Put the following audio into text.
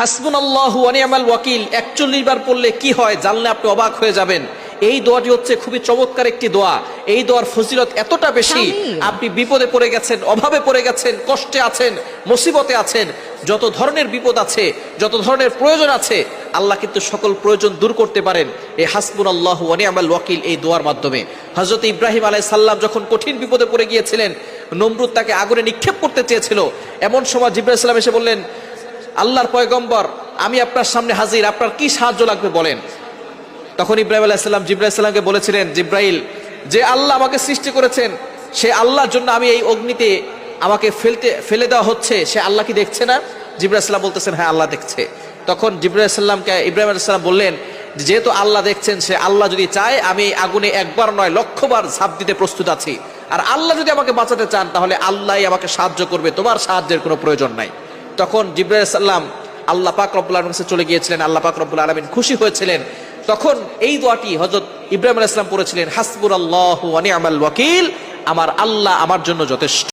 হাসবুন আল্লাহ ওয়ানিয়ামাল ওয়াকিল একচল্লিশ বার পড়লে কি হয় জানলে আপনি অবাক হয়ে যাবেন। এই দোয়াটি হচ্ছে খুবই চমৎকার একটি দোয়া। এই দোয়ার ফজিলত এতটা বেশি আপনি বিপদে পড়ে গেছেন অভাবে পড়ে গেছেন কষ্টে আছেন মুসিবতে আছেন যত ধরনের বিপদ আছে যত ধরনের প্রয়োজন আছে আল্লাহ কিন্তু সকল প্রয়োজন দূর করতে পারেন। এই হাসবুন আল্লাহ ওয়ানিয়ামাল ওয়াকিল এই দোয়ার মাধ্যমে। হজরত ইব্রাহিম আলাই সাল্লাম যখন কঠিন বিপদে পড়ে গিয়েছিলেন নমরুদ তাকে আগুনে নিক্ষেপ করতে চেয়েছিল। এমন সময় জিব্রাহিম সাল্লাম এসে বললেন আল্লাহর পয়গম্বর, আমি আপনার সামনে হাজির, আপনার কি সাহায্য লাগবে বলেন। তখন ইব্রাহিম আলাইসাল্লাম জিব্রাহিসাল্লামকে বলেছিলেন, জিব্রাইল, যে আল্লাহ আমাকে সৃষ্টি করেছেন, সে আল্লাহর জন্য আমি এই অগ্নিতে আমাকে ফেলতে, ফেলে দেওয়া হচ্ছে, সে আল্লাহ কি দেখছে না? জিব্রাহিসাল্লাম বলতেছেন হ্যাঁ আল্লাহ দেখছে। তখন জিব্রাহিসাল্লামকে ইব্রাহিম আলাইসাল্লাম বললেন, যেহেতু আল্লাহ দেখছেন, সে আল্লাহ যদি চায়, আমি আগুনে একবার নয়, লক্ষবার ঝাঁপ দিতে প্রস্তুত আছি। আর আল্লাহ যদি আমাকে বাঁচাতে চান, তাহলে আল্লাহই আমাকে সাহায্য করবে, তোমার সাহায্যের কোনো প্রয়োজন নাই। তখন জিব্রাহিসাল্লাম আল্লাহ পাক রব্বুল আলমের কাছে চলে গিয়েছিলেন, আল্লাহ পাক রব্বুল আলমিন খুশি হয়েছিলেন। তখন এই দোয়াটি হজরত ইব্রাহিম আলাইসলাম সালাম পড়েছিলেন হাসবুর আল্লাহ আমার আল্লাহ আমার জন্য যথেষ্ট।